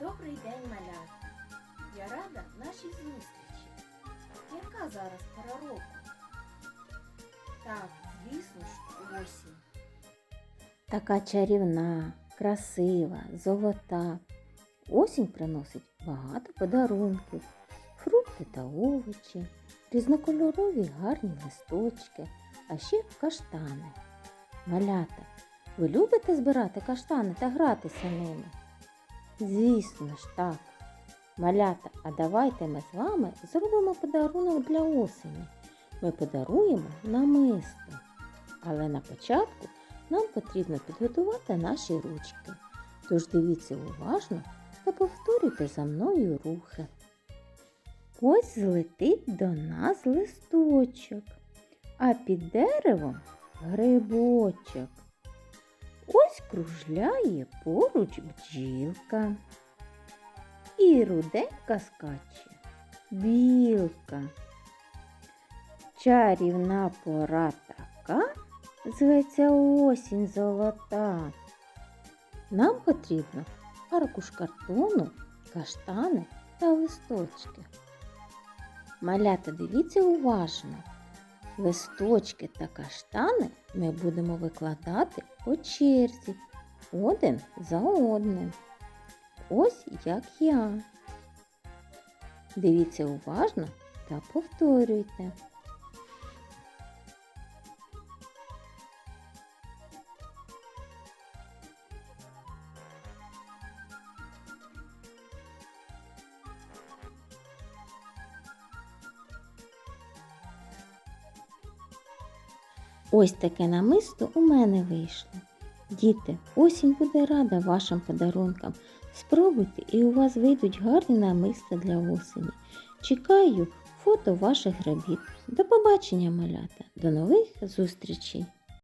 Добрий день, малята! Я рада нашій зустрічі. Яка зараз пора року? Так, звісно ж, осінь. Така чарівна, красива, золота. Осінь приносить багато подарунків, фрукти та овочі, різнокольорові гарні листочки, а ще каштани. Малята, ви любите збирати каштани та гратися ними? Звісно ж так. Малята, а давайте ми з вами зробимо подарунок для осені. Ми подаруємо намисто. Але на початку нам потрібно підготувати наші ручки. Тож дивіться уважно та повторюйте за мною рухи. Ось злетить до нас листочок, а під деревом грибочок. Кружляє поруч бджілка. І руденька скаче білка. Чарівна пора така, зветься осінь золота. Нам потрібно аркуш картону, каштани та листочки. Малята, дивіться уважно. Листочки та каштани ми будемо викладати по черзі один за одним. Ось як я. Дивіться уважно та повторюйте. Ось таке намисто у мене вийшло. Діти, осінь буде рада вашим подарункам. Спробуйте і у вас вийдуть гарні намиста для осені. Чекаю фото ваших робіт. До побачення, малята. До нових зустрічей!